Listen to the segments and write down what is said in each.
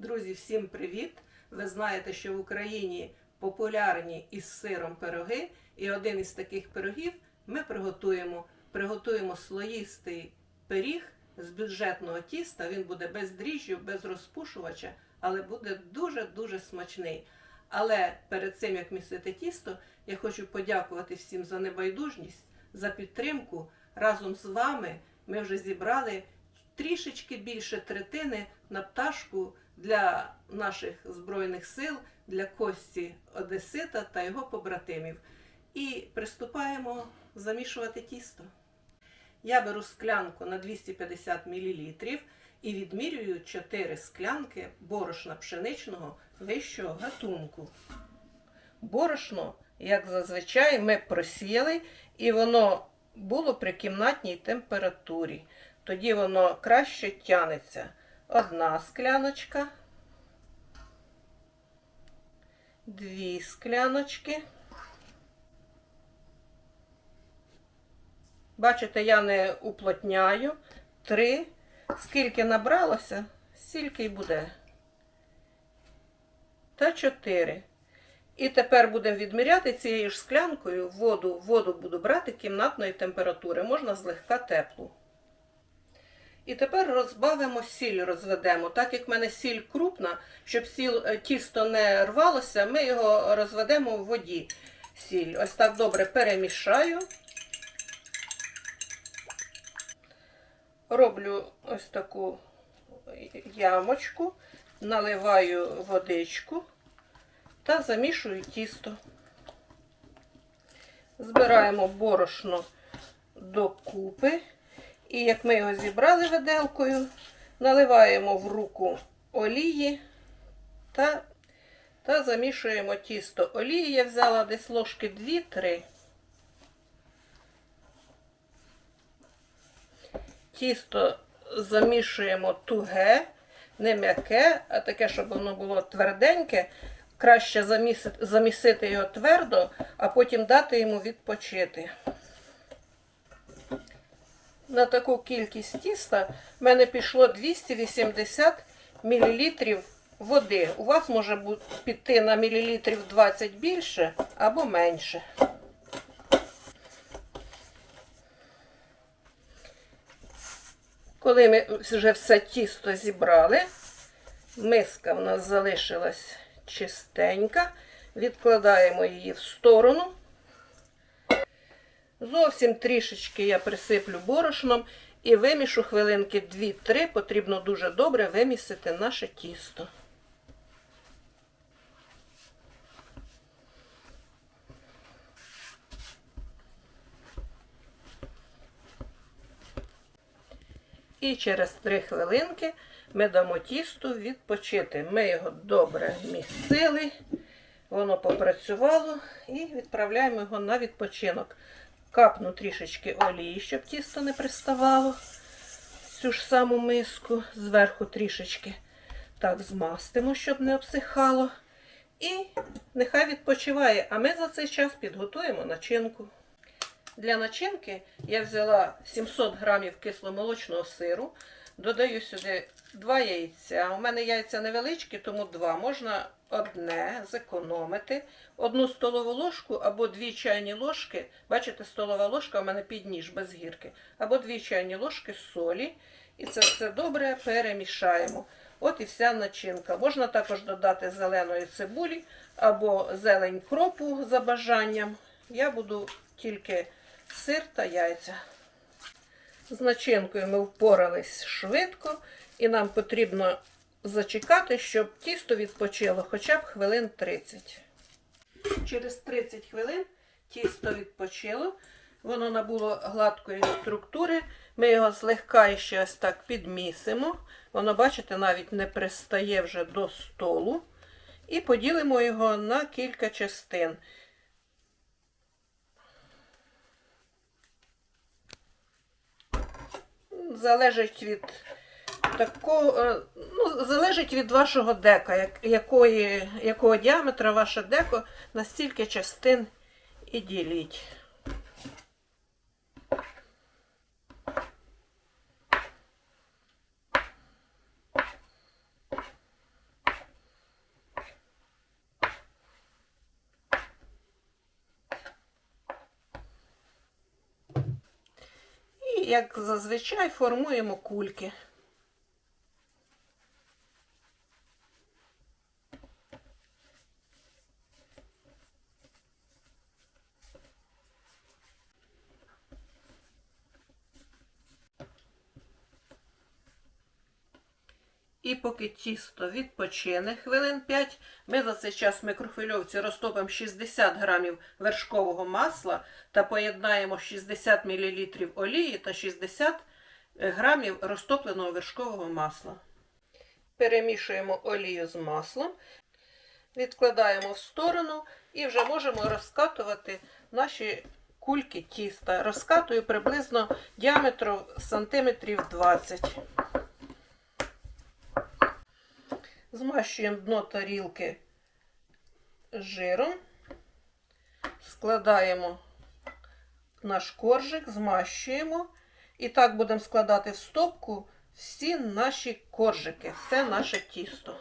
Друзі, всім привіт! Ви знаєте, що в Україні популярні із сиром пироги, і один із таких пирогів ми приготуємо. Приготуємо слоїстий пиріг з бюджетного тіста. Він буде без дріжджів, без розпушувача, але буде дуже-дуже смачний. Але перед цим як місити тісто, я хочу подякувати всім за небайдужність, за підтримку. Разом з вами ми вже зібрали трішечки більше третини на пташку для наших збройних сил, для Кості Одесита та його побратимів. І приступаємо замішувати тісто. Я беру склянку на 250 мл і відмірюю 4 склянки борошна пшеничного вищого гатунку. Борошно, як зазвичай, ми просіяли, і воно було при кімнатній температурі. Тоді воно краще тянеться. Одна скляночка, дві скляночки. Бачите, я не уплотняю. Три. Скільки набралося, стільки й буде. Та чотири. І тепер будемо відміряти цією ж склянкою воду. Воду буду брати кімнатної температури, можна злегка теплу. І тепер розбавимо сіль, розведемо. Так як в мене сіль крупна, щоб сіль, е, тісто не рвалося, ми його розведемо в воді. Сіль. Ось так добре перемішаю. Роблю ось таку ямочку, наливаю водичку та замішую тісто. Збираємо борошно докупи. І як ми його зібрали виделкою, наливаємо в руку олії та та замішуємо тісто. Олії я взяла десь ложки 2-3. Тісто замішуємо туге, не м'яке, а таке, щоб воно було тверденьке. Краще замісити, його твердо, а потім дати йому відпочити. На таку кількість тіста в мене пішло 280 мл води. У вас може піти на мілілітрів 20 більше або менше. Коли ми вже все тісто зібрали, миска в нас залишилась чистенька, відкладаємо її в сторону. Зовсім трішечки я присиплю борошном і вимішу хвилинки 2-3, потрібно дуже добре вимісити наше тісто. І через 3 хвилинки ми дамо тісту відпочити. Ми його добре місили, воно попрацювало і відправляємо його на відпочинок. Капну трішечки олії, щоб тісто не приставало цю ж саму миску, зверху трішечки так змастимо, щоб не обсихало. І нехай відпочиває, а ми за цей час підготуємо начинку. Для начинки я взяла 700 грамів кисломолочного сиру, додаю сюди 2 яйця. У мене яйця невеличкі, тому 2. Можна одне зекономити, одну столову ложку або 2 чайні ложки. Бачите, столова ложка у мене під ніж без гірки, або 2 чайні ложки солі. І це все добре перемішаємо. От і вся начинка. Можна також додати зеленої цибулі або зелень кропу за бажанням. Я буду тільки сир та яйця. З начинкою ми впорались швидко, і нам потрібно зачекати, щоб тісто відпочило хоча б хвилин 30. Через 30 хвилин тісто відпочило, воно набуло гладкої структури. Ми його злегка ще ось так підмісимо. Воно, бачите, навіть не пристає вже до столу. І поділимо його на кілька частин. залежить від таку, е, ну, залежить від вашого дека, як, якої, якого діаметра ваше деко, на стільки частин і діліть. Як зазвичай формуємо кульки. І поки тісто відпочине хвилин 5, ми за цей час в микрохвильовці розтопимо 60 грамів вершкового масла та поєднаємо 60 мл олії та 60 грамів розтопленого вершкового масла. Перемішуємо олію з маслом, відкладаємо в сторону і вже можемо розкатувати наші кульки тіста. Розкатую приблизно діаметром сантиметрів 20. Змащуємо дно тарілки жиром, складаємо наш коржик, змащуємо. І так будемо складати в стопку всі наші коржики, все наше тісто.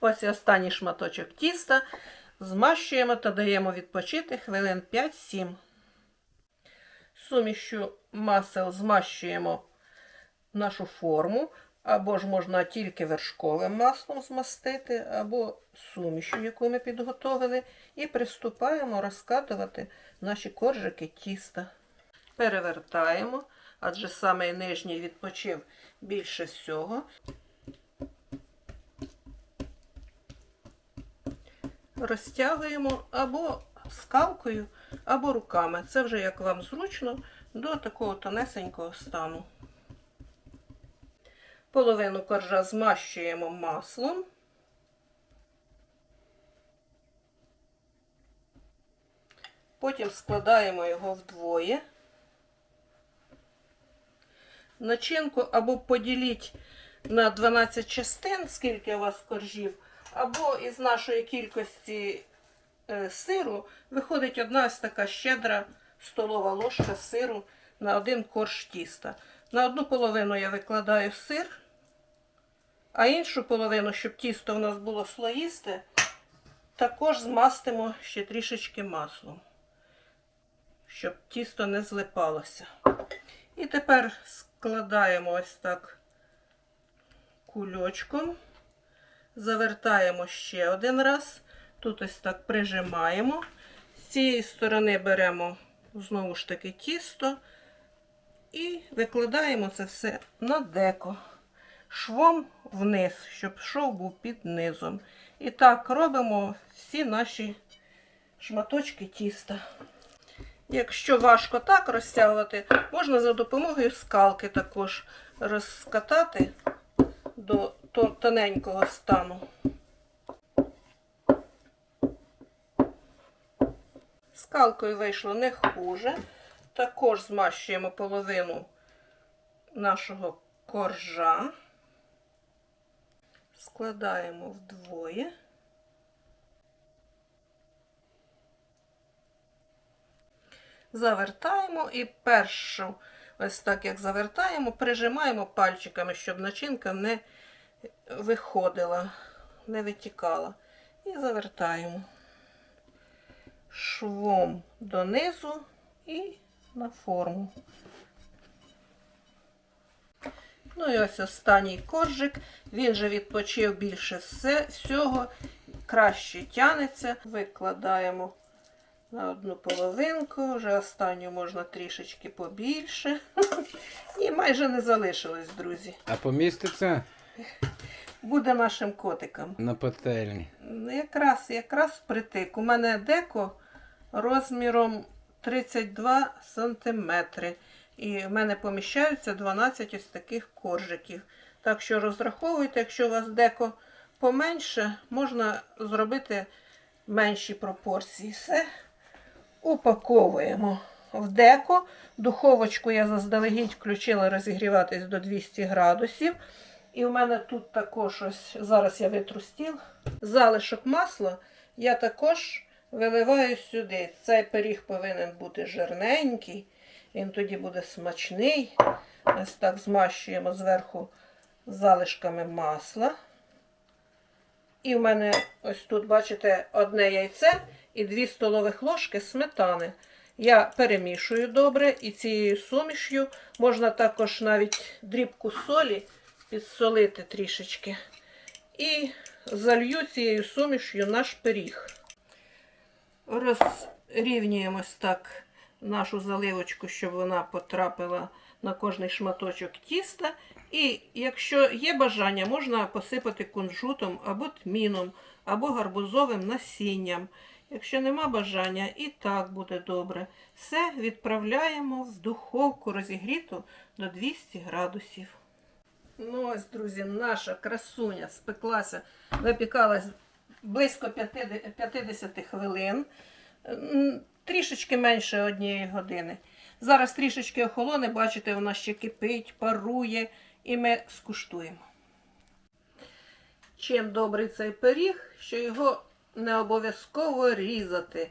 Ось і останній шматочок тіста. Змащуємо та даємо відпочити хвилин 5-7. Сумішю масел змащуємо нашу форму, або ж можна тільки вершковим маслом змастити, або сумішю, яку ми підготовили, і приступаємо розкатувати наші коржики тіста. Перевертаємо, адже саме нижній відпочив більше всього. Розтягуємо або скалкою, або руками. Це вже як вам зручно, до такого тонесенького стану. Половину коржа змащуємо маслом. Потім складаємо його вдвоє. Начинку або поділіть на 12 частин, скільки у вас коржів, або із нашої кількості е, сиру виходить одна ось така щедра столова ложка сиру на один корж тіста. На одну половину я викладаю сир, а іншу половину, щоб тісто у нас було слоїсте, також змастимо ще трішечки маслом, щоб тісто не злипалося. І тепер складаємо ось так кульочком. Завертаємо ще один раз. Тут ось так прижимаємо. З цієї сторони беремо знову ж таки тісто і викладаємо це все на деко, швом вниз, щоб шов був під низом. І так робимо всі наші шматочки тіста. Якщо важко так розтягувати, можна за допомогою скалки також розкатати до тоненького стану. Скалкою вийшло не хуже. Також змащуємо половину нашого коржа, складаємо вдвоє. Завертаємо і першу, ось так як завертаємо, прижимаємо пальчиками, щоб начинка не виходила, не витікала. І завертаємо швом донизу і на форму. Ну і ось останній коржик. Він же відпочив більше все, всього, краще тянеться. Викладаємо на одну половинку, вже останню можна трішечки побільше. І майже не залишилось, друзі. А поміститься Буде нашим котиком. на пательні. Якраз, якраз впритик. У мене деко розміром 32 сантиметри. І в мене поміщаються 12 ось таких коржиків. Так що розраховуйте, якщо у вас деко поменше, можна зробити менші пропорції. Все упаковуємо в деко. Духовочку я заздалегідь включила розігріватись до 200 градусів. І в мене тут також ось, зараз я витру стіл, залишок масла я також виливаю сюди. Цей пиріг повинен бути жирненький, він тоді буде смачний. Ось так змащуємо зверху залишками масла. І в мене ось тут, бачите, одне яйце і 2 столових ложки сметани. Я перемішую добре і цією суміш'ю можна також навіть дрібку солі підсолити трішечки. І залью цією суміш'ю наш пиріг. Розрівнюємо так нашу заливочку, щоб вона потрапила на кожний шматочок тіста. І якщо є бажання, можна посипати кунжутом або тміном, або гарбузовим насінням. Якщо нема бажання, і так буде добре. Все відправляємо в духовку розігріту до 200 градусів. Ну ось, друзі, наша красуня спеклася, випікалась близько 50 50 хвилин, трішечки менше однієї години. Зараз трішечки охолоне, бачите, вона ще кипить, парує, і ми скуштуємо. Чим добрий цей пиріг, що його не обов'язково різати.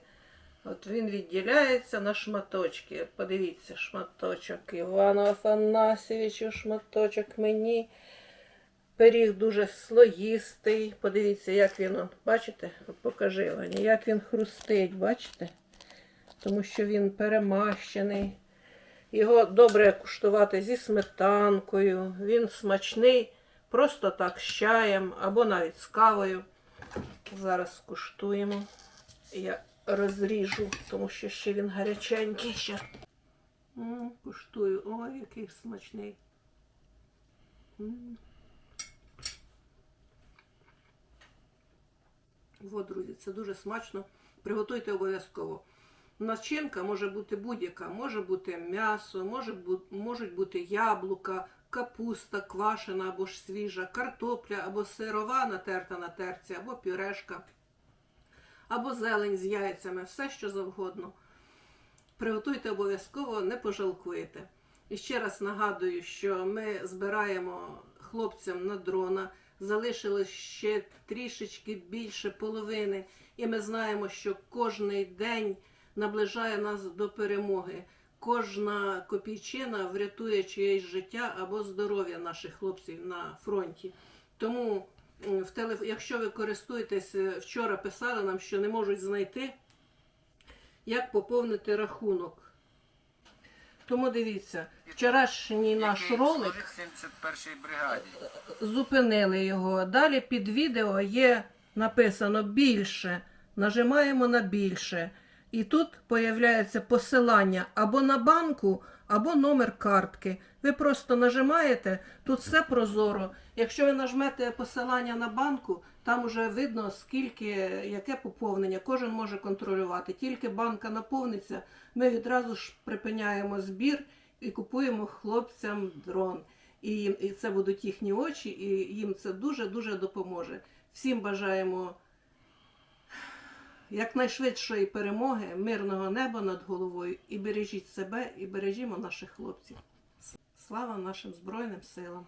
От він відділяється на шматочки. Подивіться, шматочок Івану Афанасьовичу, шматочок мені. Пиріг дуже слоїстий. Подивіться, як він, бачите? Покажи Ваня, як він хрустить, бачите? Тому що він перемащений. Його добре куштувати зі сметанкою. Він смачний, просто так з чаєм або навіть з кавою. Зараз скуштуємо. Я розріжу, тому що ще він гаряченький. Ще. Куштую. Ой, який смачний. Во, друзі, це дуже смачно. Приготуйте обов'язково. Начинка може бути будь-яка, може бути м'ясо, може бу- можуть бути яблука, капуста квашена або ж свіжа, картопля або сирова натерта на терці, або пюрешка, або зелень з яйцями, все що завгодно. Приготуйте обов'язково, не пожалкуєте. І ще раз нагадую, що ми збираємо хлопцям на дрона. Залишилось ще трішечки більше половини, і ми знаємо, що кожний день наближає нас до перемоги. Кожна копійчина врятує чиєсь життя або здоров'я наших хлопців на фронті. Тому, в телеф... якщо ви користуєтесь, е, вчора писали нам, що не можуть знайти, як поповнити рахунок. Тому дивіться, вчорашній наш ролик 71-й бригаді. зупинили його. Далі під відео є написано більше. Нажимаємо на більше. І тут появляється посилання або на банку, або номер картки. Ви просто нажимаєте, тут все прозоро. Якщо ви нажмете посилання на банку, там вже видно, скільки, яке поповнення. Кожен може контролювати. Тільки банка наповниться, ми відразу ж припиняємо збір і купуємо хлопцям дрон. І, це будуть їхні очі, і їм це дуже-дуже допоможе. Всім бажаємо якнайшвидшої перемоги, мирного неба над головою і бережіть себе, і бережімо наших хлопців. Слава нашим Збройним силам!